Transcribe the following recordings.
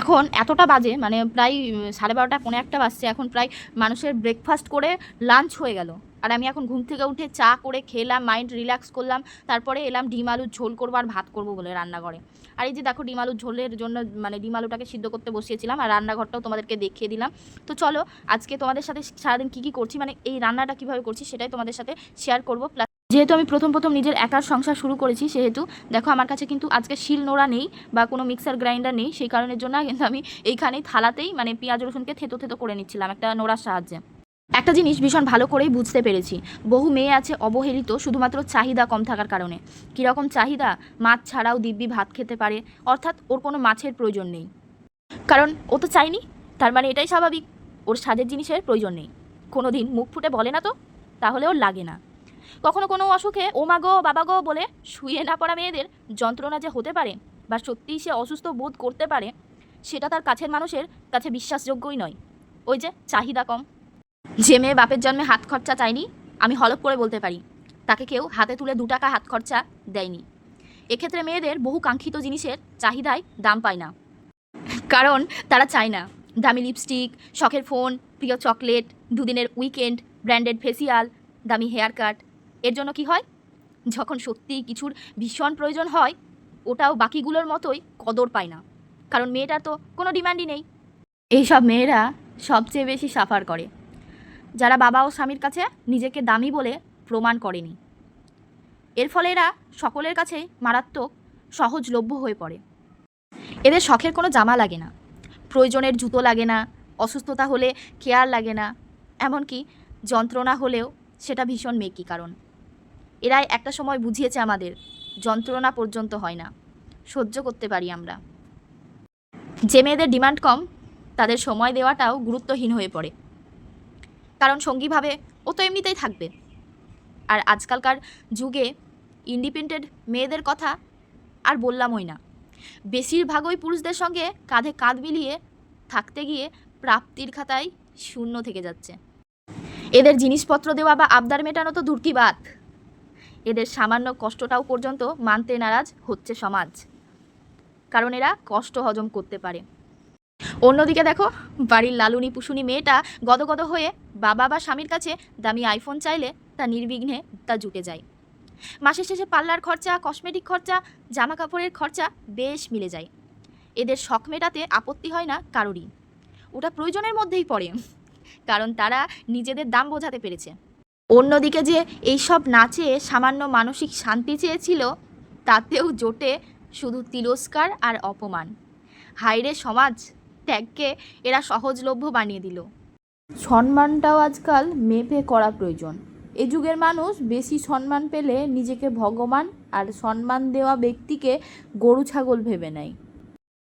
এখন এতটা বাজে মানে প্রায় সাড়ে বারোটা, পৌনে একটা বাজছে, এখন প্রায় মানুষের ব্রেকফাস্ট করে লাঞ্চ হয়ে গেল। আর আমি এখন ঘুম থেকে উঠে চা করে খেলাম মাইন্ড রিল্যাক্স করলাম, তারপরে এলাম ডিম আলুর ঝোল করব আর ভাত করব বলে রান্নাঘরে। আর এই যে দেখো ডিম আলুর ঝোলের জন্য মানে ডিম আলুটাকে সিদ্ধ করতে বসিয়েছিলাম, আর রান্নাঘরটাও তোমাদেরকে দেখিয়ে দিলাম। তো চলো, আজকে তোমাদের সাথে সারাদিন কী কী করছি মানে এই রান্নাটা কীভাবে করছি সেটাই তোমাদের সাথে শেয়ার করব প্লাস যেহেতু আমি প্রথম প্রথম নিজের একার সংসার শুরু করেছি, সেহেতু দেখো আমার কাছে কিন্তু আজকে শিল নোড়া নেই বা কোনো মিক্সার গ্রাইন্ডার নেই, সেই কারণের জন্য কিন্তু আমি এইখানেই থালাতেই মানে পেঁয়াজ, রসুনকে থেতো থেতো করে নিচ্ছিলাম একটা নোড়ার সাহায্যে। একটা জিনিস ভীষণ ভালো করেই বুঝতে পেরেছি, বহু মেয়ে আছে অবহেলিত শুধুমাত্র চাহিদা কম থাকার কারণে। কীরকম চাহিদা? মাছ ছাড়াও দিব্যি ভাত খেতে পারে, অর্থাৎ ওর কোনো মাছের প্রয়োজন নেই। কারণ ও তো চায়নি, তার মানে এটাই স্বাভাবিক, ওর স্বাদের জিনিসের প্রয়োজন নেই। কোনো দিন মুখ ফুটে বলে না তো, তাহলে ওর লাগে না। কখনো কোনো অসুখে ও মা গো, বাবা গো বলে শুয়ে না পড়া মেয়েদের যন্ত্রণা যে হতে পারে বা সত্যিই সে অসুস্থ বোধ করতে পারে, সেটা তার কাছের মানুষের কাছে বিশ্বাসযোগ্যই নয়। ওই যে চাহিদা কম। যে মেয়ে বাপের জন্মে হাত খরচা চায়নি, আমি হলপ করে বলতে পারি, তাকে কেউ হাতে তুলে দু টাকা হাত খরচা দেয়নি। এক্ষেত্রে মেয়েদের বহু কাঙ্ক্ষিত জিনিসের চাহিদায় দাম পায় না। কারণ তারা চায় না। দামি লিপস্টিক শখের ফোন প্রিয় চকলেট দুদিনের উইকেন্ড ব্র্যান্ডেড ফেসিয়াল দামি হেয়ার কাট এর জন্য কি হয়? যখন সত্যিই কিছুর ভীষণ প্রয়োজন হয়, ওটাও বাকিগুলোর মতোই কদর পায় না। কারণ মেয়েটার তো কোনো ডিমান্ডই নেই। এইসব মেয়েরা সবচেয়ে বেশি সাফার করে। যারা বাবা ও স্বামীর কাছে নিজেকে দামি বলে প্রমাণ করেনি। এর ফলে এরা সকলের কাছে মারাত্মক সহজলভ্য হয়ে পড়ে। এদের শখের কোনো জামা লাগে না। প্রয়োজনের জুতো লাগে না। অসুস্থতা হলে কেয়ার লাগে না। এমনকি যন্ত্রণা হলেও সেটা ভীষণ মেকি কারণ। এরাই একটা সময় বুঝিয়েছে আমাদের, যন্ত্রণা পর্যন্ত হয় না। সহ্য করতে পারি আমরা। যে মেয়েদের ডিমান্ড কম, তাদের সময় দেওয়াটাও গুরুত্বহীন হয়ে পড়ে। কারণ সঙ্গীভাবে ও তো এমনিতেই থাকবে। আর আজকালকার যুগে ইন্ডিপেন্ডেন্ট মেয়েদের কথা আর বললামই না। বেশিরভাগই পুরুষদের সঙ্গে কাঁধে কাঁধ মিলিয়ে থাকতে গিয়ে প্রাপ্তির খাতায় শূন্য থেকে যাচ্ছে। এদের জিনিসপত্র দেওয়া বা আবদার মেটানো তো দূর বাত? এদের সামান্য কষ্টটাও পর্যন্ত মানতে নারাজ হচ্ছে সমাজ। কারণ এরা কষ্ট হজম করতে পারে। অন্যদিকে দেখো, বাড়ির লালুনি পুশুনি মেয়েটা গদগদ হয়ে বাবা বা স্বামীর কাছে দামি আইফোন চাইলে তা নির্বিঘ্নে তা জুটে যায়। মাসের শেষে পার্লার খরচা, কসমেটিক খরচা জামা কাপড়ের খরচা বেশ মিলে যায়। এদের শখ মেটাতে আপত্তি হয় না কারোরই। ওটা প্রয়োজনের মধ্যেই পড়ে, কারণ তারা নিজেদের দাম বোঝাতে পেরেছে। অন্যদিকে যে এইসব নাচে সামান্য মানসিক শান্তি চেয়েছিল, তাতেও জোটে শুধু তিরস্কার আর অপমান। হাইরে সমাজ, ত্যাগকে এরা সহজলভ্য বানিয়ে দিল। সম্মানটাও আজকাল মেপে করা প্রয়োজন। এ যুগের মানুষ বেশি সম্মান পেলে নিজেকে ভগবান আর সম্মান দেওয়া ব্যক্তিকে গরু ছাগল ভেবে নেয়।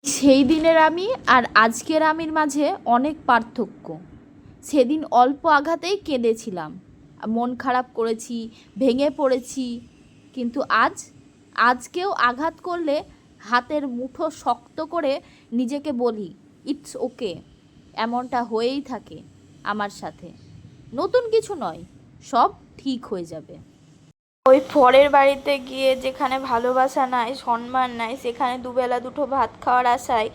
সেই দিনের আমি আর আজকের আমির মাঝে অনেক পার্থক্য। সেদিন অল্প আঘাতেই কেঁদেছিলাম। মন খারাপ করেছি, ভেঙে পড়েছি। কিন্তু আজ, আজকেও আঘাত করলে হাতের মুঠো শক্ত করে নিজেকে বলি, ইটস ওকে। এমনটা হয়েই থাকে আমার সাথে। নতুন কিছু নয়, সব ঠিক হয়ে যাবে। ওই পরের বাড়িতে গিয়ে যেখানে ভালোবাসা নাই, সম্মান নাই, সেখানে দুবেলা দুটো ভাত খাওয়ার আশায়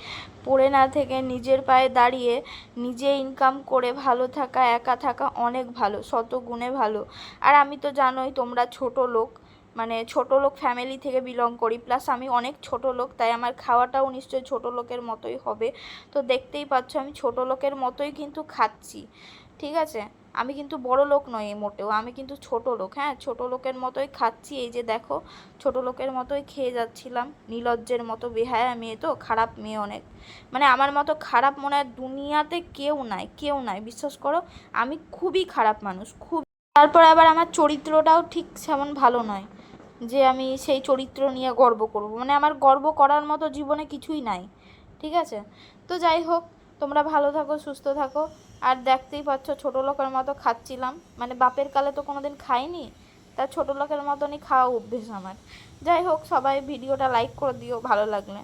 পড়ে না থেকে নিজের পায়ে দাঁড়িয়ে নিজে ইনকাম করে ভালো থাকা, একা থাকা অনেক ভালো শত গুণে ভালো। আর আমি তো জানোই তোমরা ছোট লোক মানে ছোট লোক ফ্যামিলি থেকে বিলং করি প্লাস আমি অনেক ছোট লোক, তাই আমার খাওয়াটাও নিশ্চয়ই ছোট লোকের মতোই হবে। তো দেখতেই পাচ্ছ, আমি ছোট লোকের মতোই কিন্তু খাচ্ছি, ঠিক আছে? আমি কিন্তু বড় লোক নই মোটেও, আমি কিন্তু ছোট লোক হ্যাঁ? ছোট লোকের মতোই খাচ্ছি, এই যে দেখো, ছোট লোকের মতোই খেয়ে যাচ্ছিলাম, নীলজ্জের মতো বেহায়া মেয়ে তো, খারাপ মেয়ে অনেক। মানে আমার মতো খারাপ মনে হয় দুনিয়াতে কেউ নাই কেউ নাই, বিশ্বাস করো, আমি খুবই খারাপ মানুষ, খুব তারপর আবার আমার চরিত্রটাও ঠিক সেমন ভালো নয়, যে আমি সেই চরিত্র নিয়ে গর্ব করব মানে আমার গর্ব করার মতো জীবনে কিছুই নাই, ঠিক আছে? তো যাই হোক তোমরা ভালো থাকো, সুস্থ থাকো। আর দেখতেই পাচ্ছ, ছোটো লোকের মতো খাচ্ছিলাম। মানে বাপের কালে তো কোনো দিন খাইনি, তা ছোটো লোকের মতনই খাওয়া অভ্যেস আমার। যাই হোক, সবাই ভিডিওটা লাইক করে দিও, ভালো লাগলে।